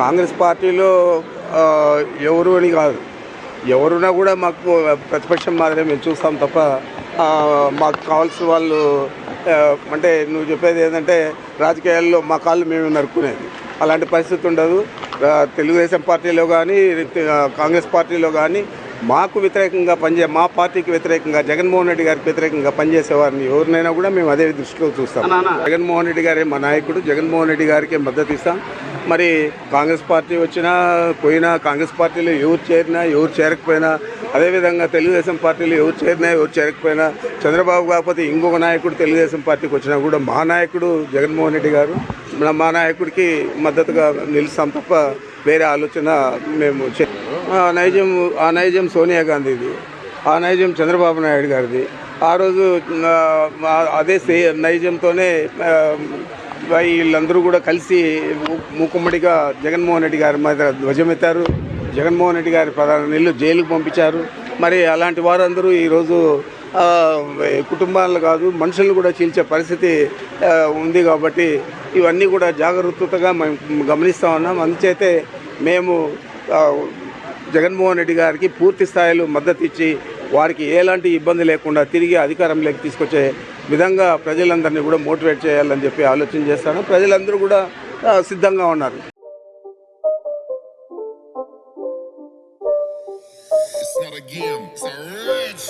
కాంగ్రెస్ పార్టీలో ఎవరు అని కాదు. ఎవరున్నా కూడా మాకు ప్రతిపక్షం మాదిరే మేము చూస్తాం తప్ప మాకు కావాల్సిన వాళ్ళు అంటే నువ్వు చెప్పేది ఏంటంటే రాజకీయాల్లో మా కాళ్ళు మేము నరుక్కునేది. అలాంటి పరిస్థితి ఉండదు. తెలుగుదేశం పార్టీలో కానీ కాంగ్రెస్ పార్టీలో కానీ మాకు వ్యతిరేకంగా పనిచే మా పార్టీకి వ్యతిరేకంగా జగన్మోహన్ రెడ్డి గారికి వ్యతిరేకంగా పనిచేసే వారిని ఎవరినైనా కూడా మేము అదే దృష్టిలో చూస్తాం. జగన్మోహన్ రెడ్డి గారే మా నాయకుడు. జగన్మోహన్ రెడ్డి గారికి మద్దతు ఇస్తాం. మరి కాంగ్రెస్ పార్టీ వచ్చినా పోయినా కాంగ్రెస్ పార్టీలో ఎవరు చేరినా ఎవరు చేరకపోయినా అదేవిధంగా తెలుగుదేశం పార్టీలో ఎవరు చేరినా ఎవరు చేరకపోయినా చంద్రబాబు కాకపోతే ఇంకొక నాయకుడు తెలుగుదేశం పార్టీకి వచ్చినా కూడా మా నాయకుడు జగన్మోహన్ రెడ్డి గారు మా నాయకుడికి మద్దతుగా నిలుస్తాం తప్ప వేరే ఆలోచన మేము ఆ నైజం ఆ నైజం సోనియా గాంధీది ఆ నైజం చంద్రబాబు నాయుడు గారిది. ఆ రోజు అదే నైజంతోనే ఆ, వీళ్ళందరూ కూడా కలిసి మూకుమ్మడిగా జగన్మోహన్ రెడ్డి గారి మీద ధ్వజమెత్తారు. జగన్మోహన్ రెడ్డి గారి ప్రధాన నిల్లు జైలుకు పంపించారు. మరి అలాంటి వారందరూ ఈరోజు కుటుంబాలు కాదు మనుషులను కూడా చీల్చే పరిస్థితి ఉంది కాబట్టి ఇవన్నీ కూడా జాగ్రత్తగా మేము గమనిస్తూ ఉన్నాం. అందుచేతే మేము జగన్మోహన్ రెడ్డి గారికి పూర్తి స్థాయిలో మద్దతు ఇచ్చి వారికి ఎలాంటి ఇబ్బంది లేకుండా తిరిగి అధికారంలోకి తీసుకొచ్చే విధంగా ప్రజలందరినీ కూడా మోటివేట్ చేయాలని చెప్పి ఆలోచన చేస్తాను. ప్రజలందరూ కూడా సిద్ధంగా ఉన్నారు. It's a rich